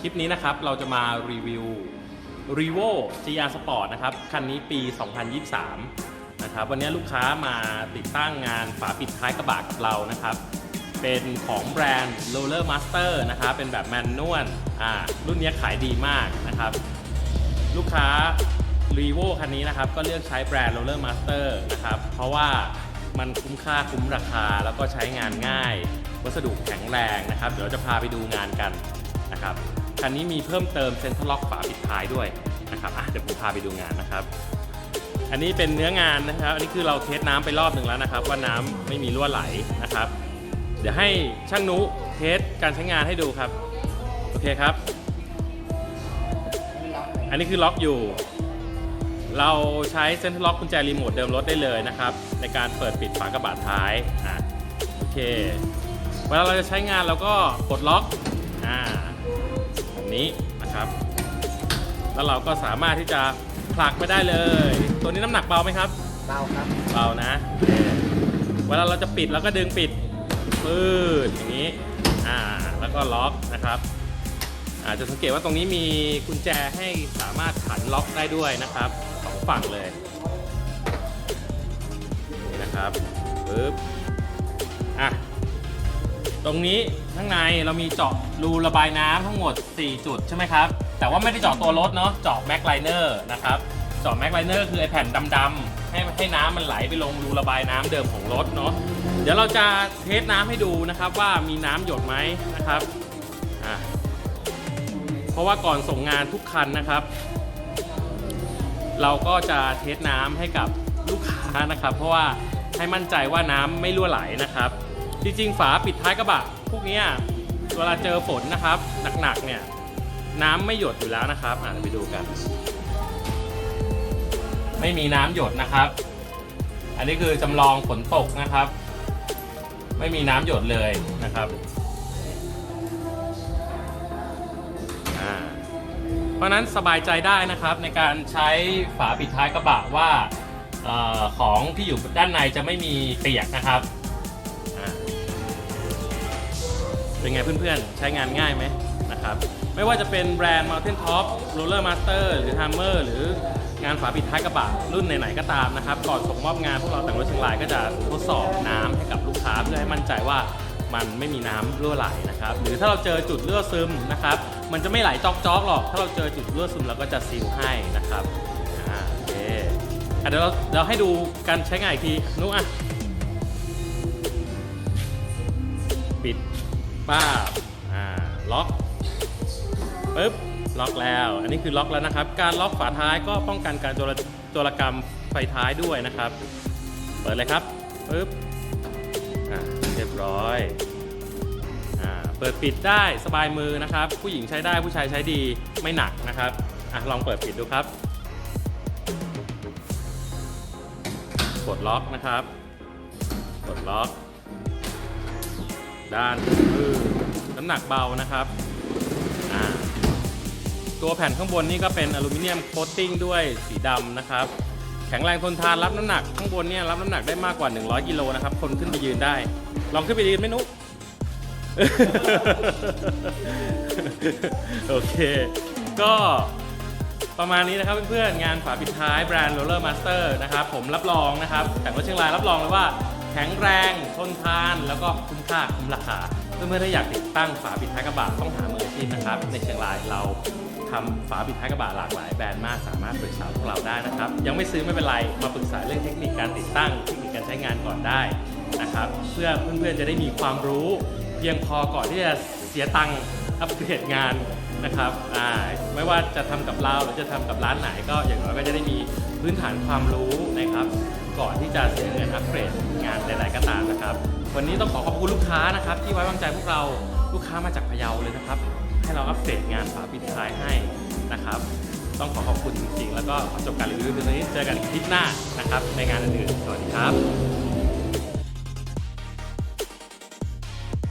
คลิปนี้นะครับเราจะมารีวิว r e v o GR Sport นะครับ คันนี้ปี 2023 นะครับ วันนี้ลูกค้ามาติดตั้งงานฝาปิดท้ายกระบะกับเรานะครับ เป็นของแบรนด์ Roller Master นะครับเป็นแบบแมนนวลอ่ารุ่นนี้ขายดีมากนะครับ ลูกค้า r e v o คันนี้นะครับ ก็เลือกใช้แบรนด์ Roller Master นะครับ เพราะว่ามันคุ้มค่าคุ้มราคาแล้วก็ใช้งานง่าย วัสดุแข็งแรงนะครับ เดี๋ยวเราจะพาไปดูงานกันนะครับ คันนี้มีเพิ่มเติมเซ็นทรัลล็อกฝาปิดท้ายด้วยนะครับอะเดี๋ยวผมพาไปดูงานนะครับ อันนี้เป็นเนื้องานนะครับ อันนี้คือเราเทสน้ำไปรอบหนึ่งแล้วนะครับ ว่าน้ำไม่มีรั่วไหลนะครับ เดี๋ยวให้ช่างนุเทสการใช้งานให้ดูครับ โอเคครับ อันนี้คือล็อกอยู่ เราใช้เซ็นทรัลล็อกกุญแจรีโมทเดิมรถได้เลยนะครับ ในการเปิดปิดฝากระบะท้ายอะโอเคเวลาเราจะใช้งานเราก็กดล็อกอ่า นี้นะครับ แล้วเราก็สามารถที่จะผลักไปได้เลย ตัวนี้น้ำหนักเบาไหมครับ เบาครับ เบานะโอเคเวลาเราจะปิดเราก็ดึงปิดปืดอย่างนี้ อ่า แล้วก็ล็อกนะครับอาจจะสังเกตว่าตรงนี้มีกุญแจให้สามารถขันล็อกได้ด้วยนะครับสองฝั่งเลยนี่นะครับปึ๊บอะ ตรงนี้ข้างในเรามีเจาะรูระบายน้ำทั้งหมด 4 จุดใช่ไหมครับ แต่ว่าไม่ได้เจาะตัวรถเนาะ เจาะแม็กไลเนอร์นะครับ เจาะแม็กไลเนอร์คือไอแผ่นดำๆให้ให้น้ำมันไหลไปลงรูระบายน้ำเดิมของรถเนาะ เดี๋ยวเราจะเทสน้ำให้ดูนะครับว่ามีน้ำหยดไหมนะครับอะเพราะว่าก่อนส่งงานทุกคันนะครับ เราก็จะเทสน้ำให้กับลูกค้านะครับ เพราะว่าให้มั่นใจว่าน้ำไม่รั่วไหลนะครับ จริงๆ ฝาปิดท้ายกระบะ พวกนี้เวลาเจอฝนนะครับ หนักๆเนี่ย น้ำไม่หยดอยู่แล้วนะครับ อ่าไปดูกัน ไม่มีน้ำหยดนะครับ อันนี้คือจำลองฝนตกนะครับ ไม่มีน้ำหยดเลยนะครับเพราะนั้นสบายใจได้นะครับในการใช้ฝาปิดท้ายกระบะว่าออของที่อยู่ด้านในจะไม่มีเปียกนะครับ เป็นไงเพื่อนๆ ใช้งานง่ายไหมนะครับ ไม่ว่าจะเป็นแบรนด์ Mountain Top Roller Master หรือ Hammer หรืองานฝาปิดท้ายกระบะรุ่นไหนๆก็ตามนะครับ ก่อนส่งมอบงานพวกเราแต่งรถเชียงรายก็จะทดสอบน้ำให้กับลูกค้าเพื่อให้มั่นใจว่ามันไม่มีน้ำรั่วไหลนะครับ หรือถ้าเราเจอจุดรั่วซึมนะครับ มันจะไม่ไหลจอกๆหรอก ถ้าเราเจอจุดรั่วซึมเราก็จะซีลให้นะครับอ่าโอเคอะเดี๋ยวเราเราให้ดูการใช้งานอีกทีนุ๊กอะปิด ป้าบอ่าล็อกปึ๊บล็อกแล้ว อันนี้คือล็อกแล้วนะครับ การล็อกฝาท้ายก็ป้องกันการโจรโจรกรรมไฟท้ายด้วยนะครับ เปิดเลยครับปึ๊บอ่าเรียบร้อยอ่าเปิดปิดได้สบายมือนะครับ ผู้หญิงใช้ได้ผู้ชายใช้ดีไม่หนักนะครับอะลองเปิดปิดดูครับกดล็อกนะครับ กดล็อก ด้านคือน้ำหนักเบานะครับ ตัวแผ่นข้างบนนี่ก็เป็นอลูมิเนียมโคตติ้งด้วยสีดำนะครับ แข็งแรงทนทานรับน้ำหนักข้างบนเนี่ยรับน้ำหนักได้มากกว่า 100กิโลนะครับ คนขึ้นไปยืนได้ ลองขึ้นไปยืนไหมนุ๊กโอเค ก็ประมาณนี้นะครับเพื่อนๆงานฝาปิดท้ายแบรนด์ Roller Master นะครับ ผมรับรองนะครับแต่งรถเชียงรายรับรองเลยว่า แข็งแรงทนทาน แล้วก็คุ้มค่าคุ้มราคาเพื่อนๆถ้อยากติดตั้งฝาปิดท้ายกระบะต้องหามืออาชีพนะครับ ในเชียงรายเราทำฝาปิดท้ายกระบะหลากหลายแบรนด์มากสามารถปรึกษาพวกเราได้นะครับ ยังไม่ซื้อไม่เป็นไรมาปรึกษาเรื่องเทคนิคการติดตั้งเทคนิคการใช้งานก่อนได้นะครับ เพื่อเพื่อนๆจะได้มีความรู้เพียงพอก่อนที่จะเสียตังค์อัปเกรดงานนะครับไม่ว่าจะทำกับเราหรือจะทำกับร้านไหนก็อย่างน้อยก็จะได้มีพื้นฐานความรู้นะครับ ก่อนที่จะเสียเงินอัปเกรดงานใดๆก็ตามนะครับ วันนี้ต้องขอขอบคุณลูกค้านะครับ ที่ไว้วางใจพวกเราลูกค้ามาจากพะเยาเลยนะครับ ให้เราอัปเกรดงานฝาปิดท้ายให้นะครับ ต้องขอขอบคุณจริงๆ แล้วก็ขอจบการรีวิวตรงนี้เจอกันคลิปหน้านะครับในงานอื่นๆสวัสดีครับ